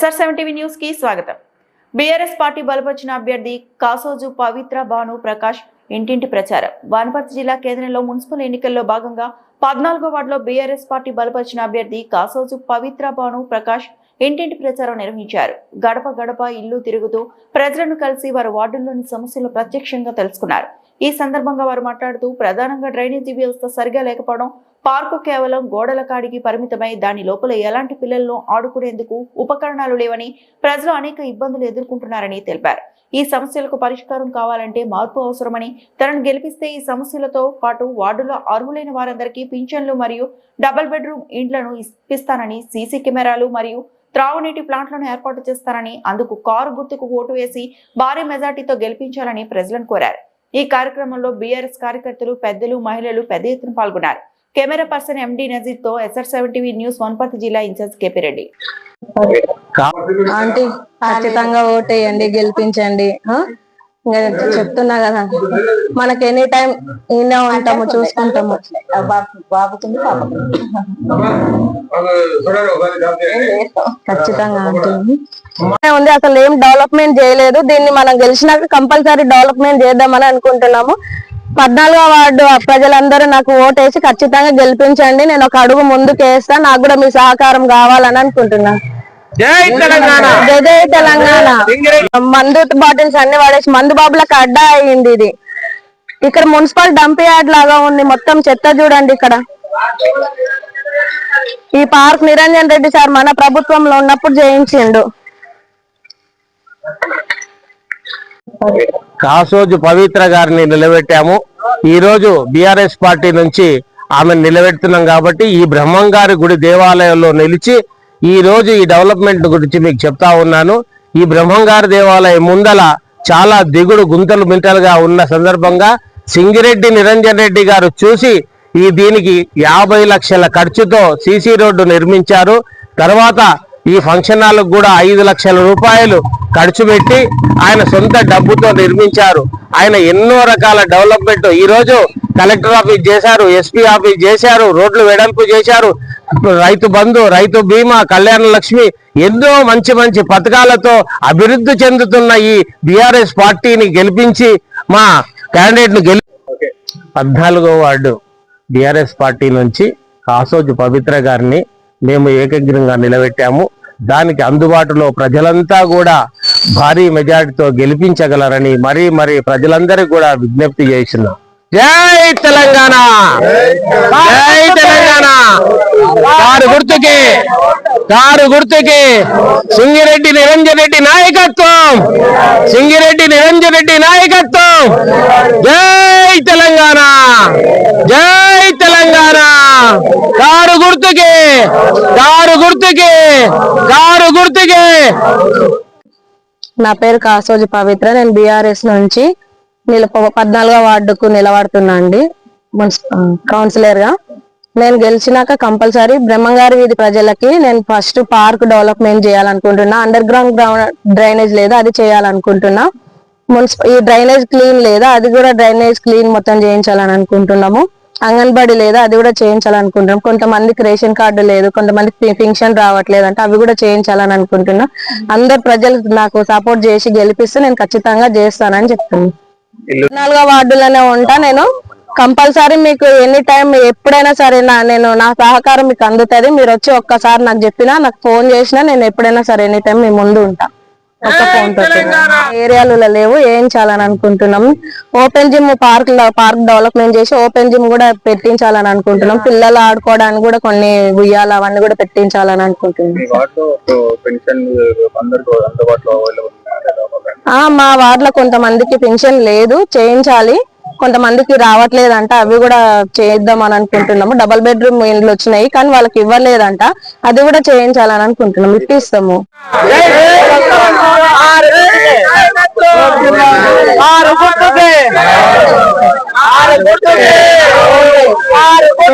SR సెవెంటీవీ న్యూస్కి స్వాగతం. BRS party బలపరిచిన అభ్యర్థి కాసోజు పవిత్ర భాను ప్రకాష్ ఇంటింటి ప్రచారం. వనపర్తి జిల్లా కేంద్రంలో మున్సిపల్ ఎన్నికల్లో భాగంగా పద్నాలుగో వార్డులో బీఆర్ఎస్ పార్టీ బలపరిచిన అభ్యర్థి కాసోజు పవిత్ర భాను ప్రకాష్ ఇంటింటి ప్రచారం నిర్వహించారు. గడప గడప ఇల్లు తిరుగుతూ ప్రజలను కలిసి వారి వార్డుల్లోని సమస్యలు ప్రత్యక్షంగా తెలుసుకున్నారు. ఈ సందర్భంగా వారు మాట్లాడుతూ ప్రధానంగా డ్రైనేజీ వ్యవస్థ సరిగా లేకపోవడం పార్కు కేవలం గోడల కాడికి పరిమితమై దాని లోపల ఎలాంటి పిల్లలను ఆడుకునేందుకు ఉపకరణాలు లేవని ప్రజలు అనేక ఇబ్బందులు ఎదుర్కొంటున్నారని తెలిపారు. ఈ సమస్యలకు పరిష్కారం కావాలంటే మార్పు అవసరమని తనను గెలిపిస్తే ఈ సమస్యలతో పాటు వార్డులో అర్హులైన వారందరికీ పింఛన్లు మరియు డబుల్ బెడ్రూమ్ ఇండ్లను ఇప్పిస్తానని సీసీ కెమెరాలు మరియు త్రాగునీటి ప్లాంట్లను ఏర్పాటు చేస్తానని అందుకు కారు గుర్తుకు ఓటు వేసి భారీ మెజార్టీతో గెలిపించాలని ప్రజలను కోరారు. ఈ కార్యక్రమంలో బీఆర్ఎస్ కార్యకర్తలు పెద్దలు మహిళలు పెద్ద ఎత్తున పాల్గొన్నారు. Camera person MD నజీర్తో SR seven TV news Wanaparthy జిల్లా ఇన్ఛార్జ్ కేపీ రెడ్డి. ఆంటీ ఖచ్చితంగా ఓటేయండి గెలిపించండి? ఇంకా చెప్తున్నా కదా. మనకి ఎనీ టైం ఈయనే ఉంటాము చూసుకుంటాము. ఖచ్చితంగా ఉంది అసలు ఏం డెవలప్మెంట్ చేయలేదు. దీన్ని మనం గెలిచినాక కంపల్సరీ డెవలప్మెంట్ చేద్దామని అనుకుంటున్నాము. పద్నాలుగో వార్డు ప్రజలందరూ నాకు ఓటేసి ఖచ్చితంగా గెలిపించండి. నేను ఒక అడుగు ముందుకు వేస్తా నాకు కూడా మీ సహకారం కావాలని అనుకుంటున్నాను జై తెలంగాణ. జై జై తెలంగాణ మందు బాటిల్స్ అన్ని వాడేసి మందు బాబులకు అడ్డా అయింది ఇది. ఇక్కడ మున్సిపల్ డంప్ యార్డ్ లాగా ఉంది. మొత్తం చెత్త చూడండి ఇక్కడ. ఈ పార్క్ నిరంజన్ రెడ్డి సార్ మన ప్రభుత్వంలో ఉన్నప్పుడు చేయించిండు. కాసోజు పవిత్ర గారిని నిలబెట్టాము. ఈ రోజు బిఆర్ఎస్ పార్టీ నుంచి ఆమె నిలబెడుతున్నాం కాబట్టి ఈ బ్రహ్మం గారి గుడి దేవాలయంలో నిలిచి ఈ రోజు ఈ డెవలప్మెంట్ గురించి మీకు చెప్తా ఉన్నాను. ఈ బ్రహ్మంగారి దేవాలయం ముందల చాలా దిగుడు గుంతలు మింటలుగా ఉన్న సందర్భంగా సింగిరెడ్డి నిరంజన్ రెడ్డి గారు చూసి ఈ దీనికి యాభై లక్షల ఖర్చుతో సీసీ రోడ్డు నిర్మించారు. తర్వాత ఈ ఫంక్షన్ హాల్కు కూడా ఐదు లక్షల రూపాయలు ఖర్చు పెట్టి ఆయన సొంత డబ్బుతో నిర్మించారు. ఆయన ఎన్నో రకాల డెవలప్మెంట్ ఈరోజు కలెక్టర్ ఆఫీస్ చేశారు ఎస్పీ ఆఫీస్ చేశారు రోడ్లు వెడల్పు చేశారు. రైతు బంధు రైతు బీమా కళ్యాణ లక్ష్మి ఎన్నో మంచి మంచి పథకాలతో అభివృద్ధి చెందుతున్న ఈ బిఆర్ఎస్ పార్టీని గెలిపించి మా క్యాండిడేట్ను గెలి పద్నాలుగో వార్డు బిఆర్ఎస్ పార్టీ నుంచి కాసోజు పవిత్ర గారిని మేము ఏకగ్రంగా నిలబెట్టాము. దానికి అందుబాటులో ప్రజలంతా కూడా భారీ మెజారిటీతో గెలిపించగలరని మరీ మరీ ప్రజలందరికీ కూడా విజ్ఞప్తి చేస్తున్నాం. జై తెలంగాణ! జై తెలంగాణ! కారు గుర్తుకి కారు గుర్తుకి సింగిరెడ్డి నిరంజన్ రెడ్డి నాయకత్వం! సింగిరెడ్డి నిరంజన్ రెడ్డి నాయకత్వం! జై తెలంగాణ! జై తెలంగాణ! కారు గుర్తుకి కారు గుర్తుకి కారు గుర్తుకి! నా పేరు కాసోజి పవిత్ర నేను బీఆర్ఎస్ నుంచి. నిల పద్నాలుగో వార్డుకు నిలబడుతున్నా అండి. కౌన్సిలర్గా. నేను గెలిచినాక కంపల్సరీ బ్రహ్మంగారి వీధి ప్రజలకి నేను ఫస్ట్ పార్క్ డెవలప్మెంట్ చేయాలనుకుంటున్నా. అండర్ గ్రౌండ్ డ్రైనేజ్ లేదా అది చేయాలనుకుంటున్నా. మున్సిపల్ ఈ డ్రైనేజ్ క్లీన్ లేదా అది కూడా డ్రైనేజ్ క్లీన్ మొత్తం చేయించాలని అనుకుంటున్నాము. అంగన్వాడీ లేదా అది కూడా చేయించాలనుకుంటున్నాం కొంతమందికి రేషన్ కార్డు లేదు కొంతమందికి పింఛన్ రావట్లేదు అంటే అవి కూడా చేయించాలని అనుకుంటున్నా. అందరు ప్రజలు నాకు సపోర్ట్ చేసి గెలిపిస్తే నేను ఖచ్చితంగా చేస్తానని చెప్తున్నాను. నాలుగో వార్డులోనే ఉంటా నేను. కంపల్సరీ మీకు ఎనీ టైం ఎప్పుడైనా సరే నా నేను నా సహకారం మీకు అందుతుంది. మీరు వచ్చి ఒక్కసారి నాకు చెప్పినా నాకు ఫోన్ చేసినా నేను ఎప్పుడైనా సరే ఎనీ టైం మీ ముందు ఉంటా. ఒక్క ఫోన్ తోటి ఏరియాలలో లేవు అనుకుంటున్నాం. Open gym park park development చేసి ఓపెన్ జిమ్ కూడా పెట్టించాలని అనుకుంటున్నాం. పిల్లలు ఆడుకోవడానికి కూడా కొన్ని ఉయ్యాలు అవన్నీ కూడా పెట్టించాలని అనుకుంటున్నాం. మీ మా వార్డులో కొంతమందికి పెన్షన్ లేదు చేయించాలి. కొంతమందికి రావట్లేదంట అవి కూడా చేద్దాం అని అనుకుంటున్నాము. డబల్ బెడ్రూమ్ ఇండ్లు వచ్చినాయి కానీ వాళ్ళకి ఇవ్వలేదంట. అది కూడా చేయించాలని అనుకుంటున్నాం ఇప్పిస్తాము. కారు గుర్తుకి కారు గుర్తుకి కారు గుర్తుకి జై తెలంగాణ